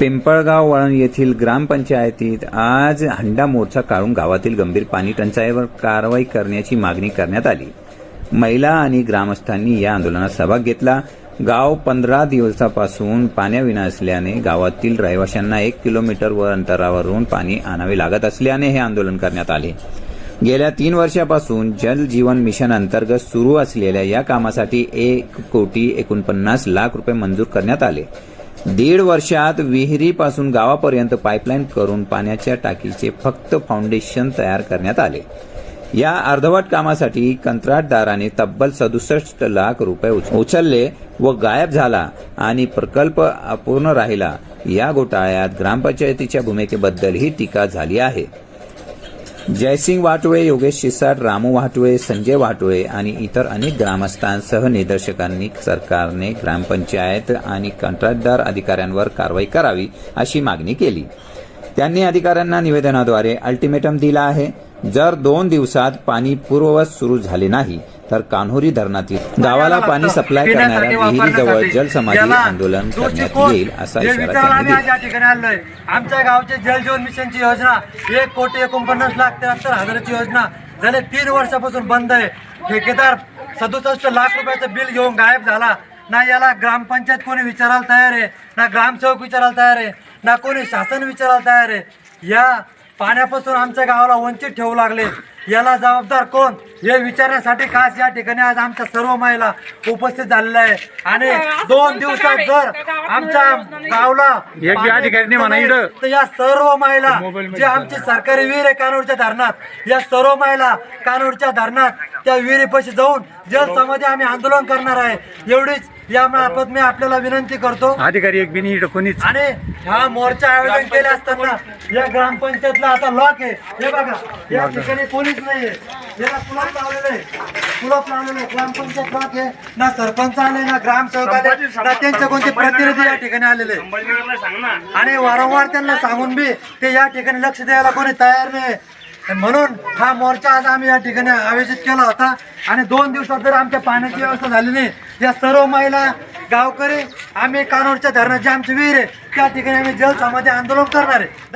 पिंपळगाव वळण येथील ग्रामपंचायतीत आज हंडा मोर्चा काढून गावातील गंभीर पाणी टंचाईवर कारवाई करण्याची मागणी करण्यात आली. महिला आणि ग्रामस्थांनी या आंदोलनात सहभाग घेतला. गाव पंधरा दिवसापासून पाण्याविना असल्याने गावातील रहिवाशांना एक किलोमीटर वर अंतरावरून पाणी आणावे लागत असल्याने हे आंदोलन करण्यात आले. गेल्या तीन वर्षापासून जल जीवन मिशन अंतर्गत सुरू असलेल्या या कामासाठी एक कोटी एकोणपन्नास लाख रुपये मंजूर करण्यात आले. दीड वर्षात विहिरीपासून गावापर्यंत पाईपलाईन करून पाण्याच्या टाकीचे फक्त फाउंडेशन तयार करण्यात आले. या अर्धवट कामासाठी कंत्राटदाराने तब्बल सदुसष्ट लाख रुपये उच- उचलले व गायब झाला आणि प्रकल्प अपूर्ण राहिला. या घोटाळ्यात ग्रामपंचायतीच्या भूमिकेबद्दलही टीका झाली आहे. जयसिंग वाटोळे योगेश शिसाट रामू वाटोळे संजय वाटोळे आणि इतर अनेक ग्रामस्थांसह निदर्शकांनी सरकारने ग्रामपंचायत आणि कंत्राटदार अधिकाऱ्यांवर कारवाई करावी अशी मागणी केली. त्यांनी अधिकाऱ्यांना निवेदनाद्वारे अल्टिमेटम दिला आहे. जर दोन दिवसात पाणी पूर्ववत सुरू झाले नाही तर कान्होरी धरणातील गावाला पाणी सप्लाय करणाऱ्या विहिरीजवळ जलसमाधी आंदोलन करण्यात येईल असा इशारा त्यांनी आम्ही दिला. आज या ठिकाणी आलोय आमच्या गावचे जल जीवन मिशनची योजना एक कोटी एकोणपन्नास लाख त्र्याहत्तर हजाराची योजना झाले. तीन वर्षापासून बंद आहे. ठेकेदार सदुसष्ट लाख रुपयाचं बिल घेऊन गायब झाला. ना याला ग्रामपंचायत कोणी विचारायला तयार आहे ना ग्रामसेवक विचारायला तयार आहे ना कोणी शासन विचारायला तयार आहे. या पाण्यापासून आमच्या गावाला वंचित ठेवू लागले. याला जबाबदार कोण? हे विचारण्यासाठी खास या ठिकाणी आज आमच्या सर्व महिला उपस्थित झालेल्या आहे आणि दोन दिवसात जर आमच्या गावला. तर या सर्व महिला जे आमची सरकारी विहीर आहे कानोडच्या धरणात या सर्व महिला कानोडच्या धरणात त्या विहिरीपाशी जाऊन जलसमाधी आम्ही आंदोलन करणार आहे. एवढीच या मार्फत मी आपल्याला विनंती करतो. अधिकारी एक बिनी कोणीच आणि हा मोर्चा आयोजन केले असताना या ग्रामपंचायतला आता लॉक आहे. हे बघा या ठिकाणी कोणीच नाहीये याला कुलप लावलेलं आहे कुलप लावलेलं आहे ग्रामपंचायत लॉक आहे. ना सरपंच आले ना ग्रामसेवक आले ना त्यांचे कोणते प्रतिनिधी या ठिकाणी आलेले. आणि वारंवार त्यांना सांगून बी ते या ठिकाणी लक्ष द्यायला कोणी तयार नाही. म्हणून हा मोर्चा आज आम्ही या ठिकाणी आयोजित केला होता. आणि दोन दिवसात जर आमच्या पाण्याची व्यवस्था झाली नाही या सर्व महिला गावकरी आम्ही कानोडच्या धरणाची आमची विहीर आहे. त्या ठिकाणी आम्ही जलसमाधी आंदोलन करणार आहे.